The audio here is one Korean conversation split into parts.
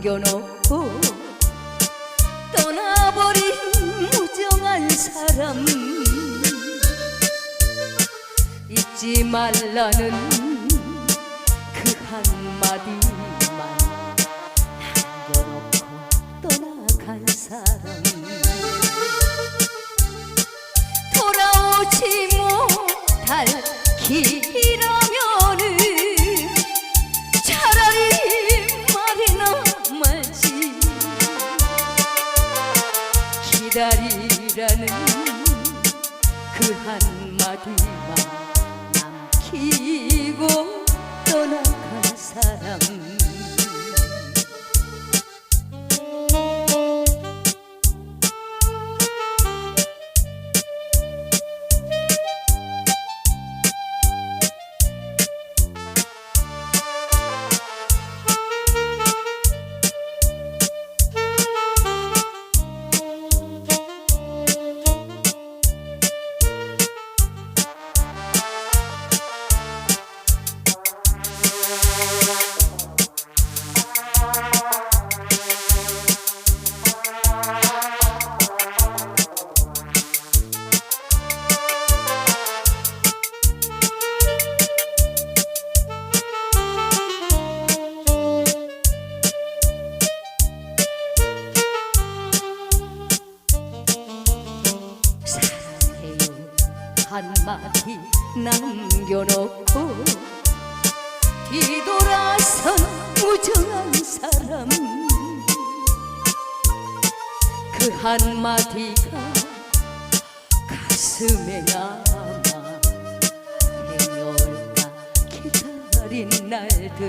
남겨놓고 떠나버린 무정한 사람 잊지 말라는 peace. 한마디 남겨놓고 뒤돌아선 무정한 사람. 그 한마디가 가슴에 남아 내려올까 기다린 날들.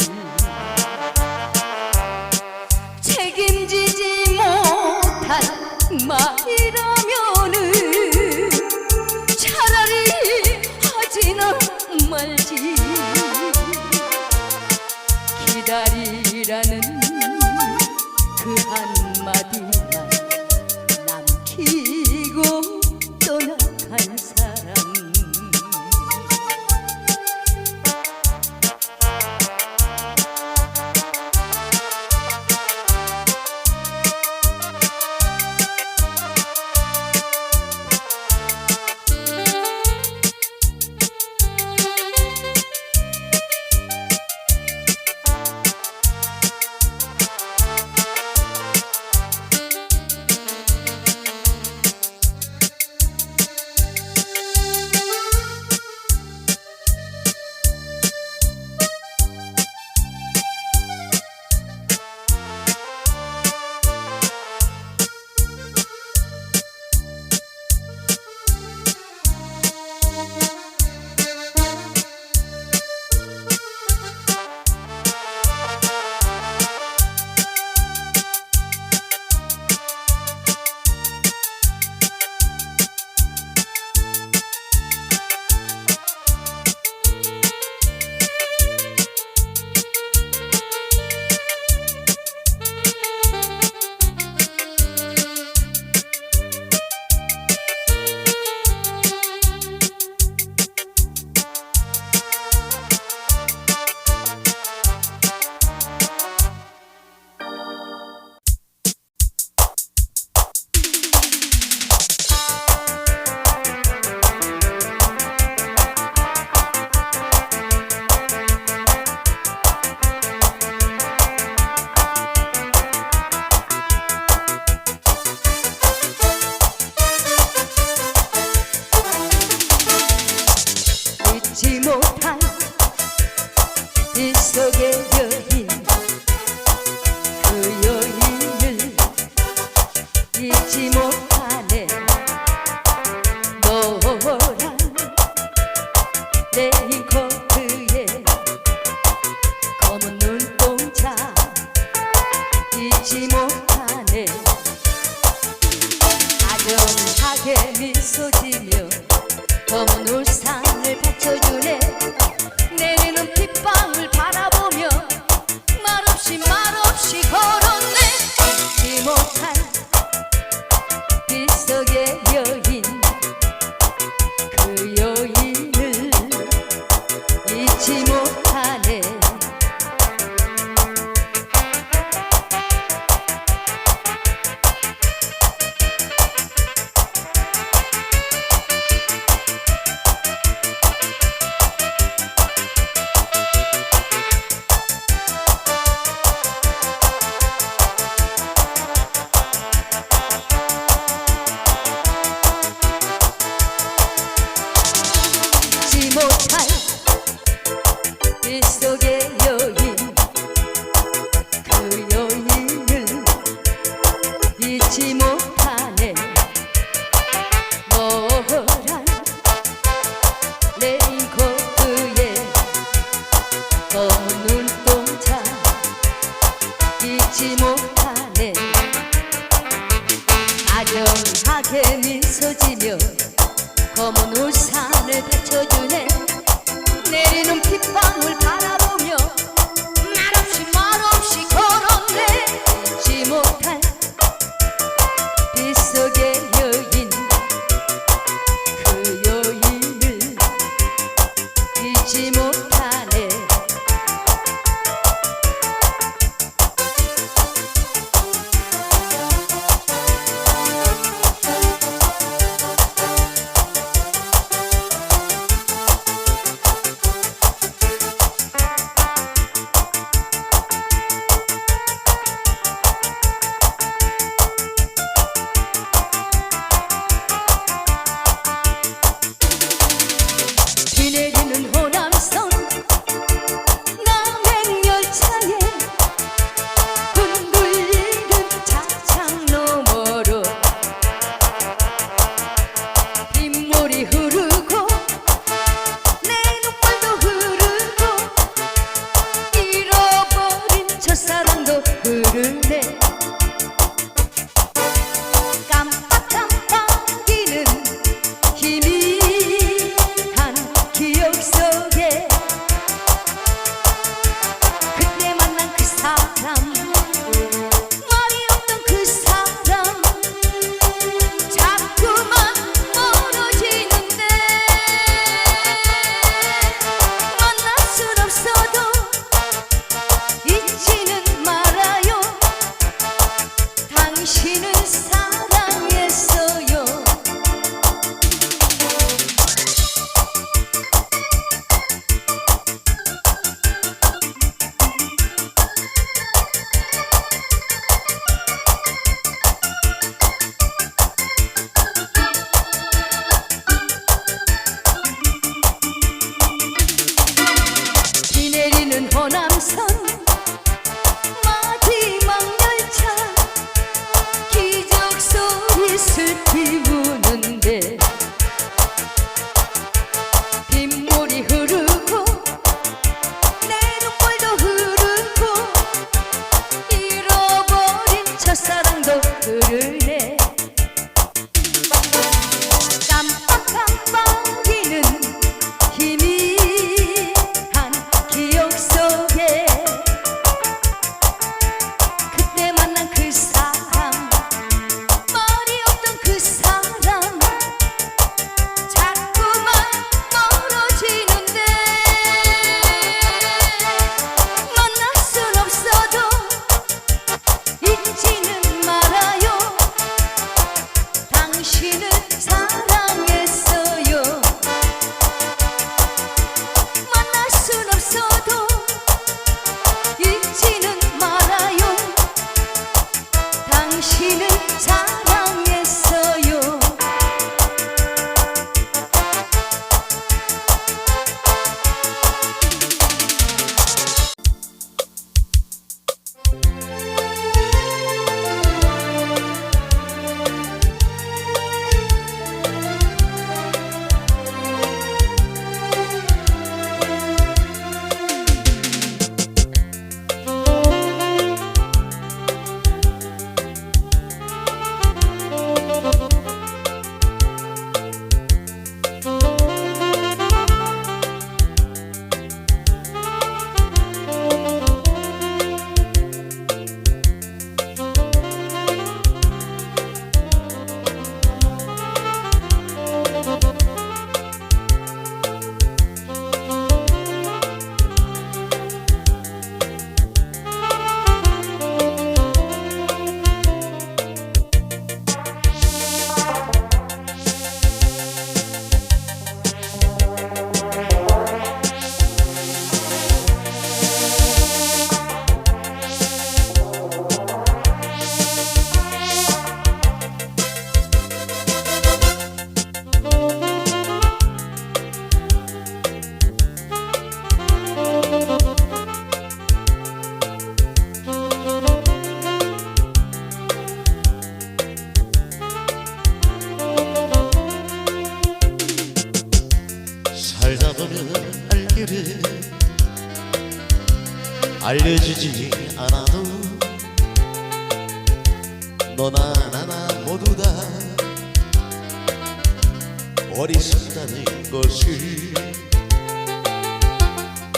것을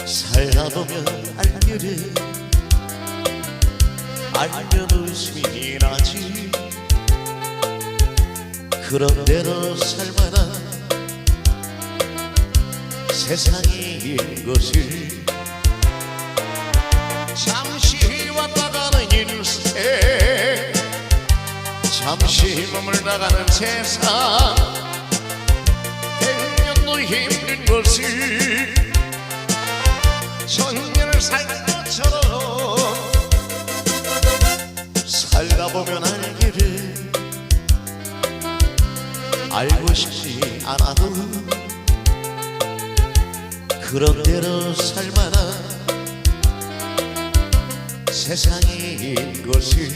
살다보면 알기를 알면 웃음이 나지. 그런 대로 살만한 세상인 것을 잠시 왔다 가는 인생 잠시 머물다 가는 세상 힘든 것을 천년을 살 것처럼 살다 보면 알기를 알고 싶지 않아도 그런 대로 살만한 세상인 것을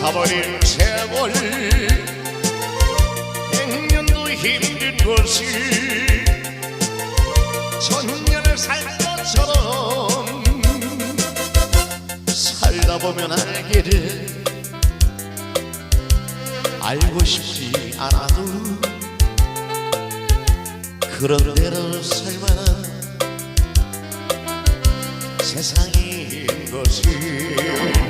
가버린 세월 백년도 힘든 것을 천년을 살 것처럼 살다 보면 알기를 알고 싶지 않아도 그런 대로 살만한 세상인 것을